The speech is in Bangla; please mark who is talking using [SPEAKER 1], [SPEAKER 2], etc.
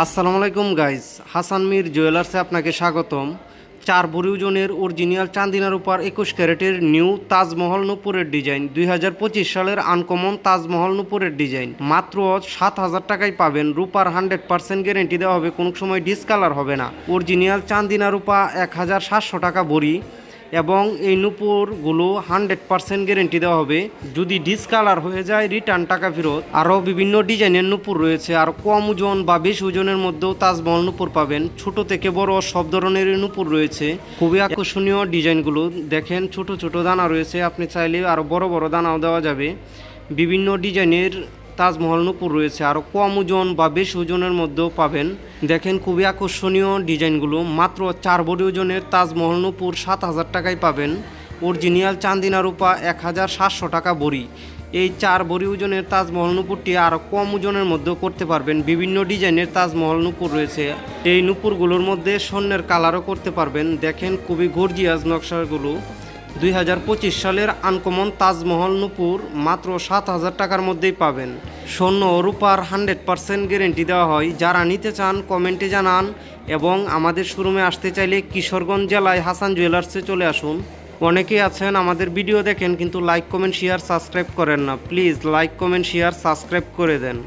[SPEAKER 1] আসসালামু আলাইকুম গাইজ হাসান মির জুয়েলার্সে আপনাকে স্বাগতম। চার ভরি ওজনের অরিজিনাল চান্দিনার উপর একুশ ক্যারেটের নিউ তাজমহল নুপুরের ডিজাইন দুই হাজার পঁচিশ সালের আনকমন তাজমহল নুপুরের ডিজাইন মাত্র সাত হাজার টাকায় পাবেন। রূপার হান্ড্রেড পার্সেন্ট গ্যারেন্টি দেওয়া হবে। কোনো সময় ডিসকালার হবে না। অরিজিনাল চান্দিনা রূপা এক হাজার সাতশো টাকা ভরি। এবং এই নুপুরগুলো হান্ড্রেড পার্সেন্ট গ্যারেন্টি দেওয়া হবে। যদি ডিসকালার হয়ে যায় রিটার্ন টাকা ফেরত। আরও বিভিন্ন ডিজাইনের নুপুর রয়েছে। আর কম ওজন বা বেশি ওজনের মধ্যেও তাজমহল নুপুর পাবেন। ছোট থেকে বড় সব ধরনের নুপুর রয়েছে। খুবই আকর্ষণীয় ডিজাইনগুলো। দেখেন, ছোট ছোট দানা রয়েছে। আপনি চাইলে আরও বড় বড় দানাও দেওয়া যাবে। বিভিন্ন ডিজাইনের তাজমহল নূপুর রয়েছে। আরও কম ওজন বা বেশি ওজনের মধ্যেও পাবেন। দেখেন, খুবই আকর্ষণীয় ডিজাইনগুলো। মাত্র চার বড়ি ওজনের তাজমহল নূপুর সাত হাজার টাকায় পাবেন। অরিজিনাল চান্দিনা রূপা এক হাজার সাতশো টাকা বড়ি। এই চার বড়ি ওজনের তাজমহল নূপুরটি আরও কম ওজনের মধ্যেও করতে পারবেন। বিভিন্ন ডিজাইনের তাজমহল নূপুর রয়েছে। এই নূপুরগুলোর মধ্যে স্বর্ণের কালারও করতে পারবেন। দেখেন, খুবই গর্জিয়াস নকশাগুলো। দুই হাজার পঁচিশ সালের আনকমন তাজমহল নূপুর মাত্র সাত হাজার টাকার মধ্যেই পাবেন। স্বর্ণ রূপার হান্ড্রেড পার্সেন্ট গ্যারেন্টি দেওয়া হয়। যারা নিতে চান, কমেন্টে জানান এবং আমাদের শোরুমে আসতে চাইলে কিশোরগঞ্জ জেলায় হাসান জুয়েলার্সে চলে আসুন। অনেকেই আছেন আমাদের ভিডিও দেখেন, কিন্তু লাইক, কমেন্ট, শেয়ার, সাবস্ক্রাইব করেন না। Please like, comment, share, subscribe করে দেন।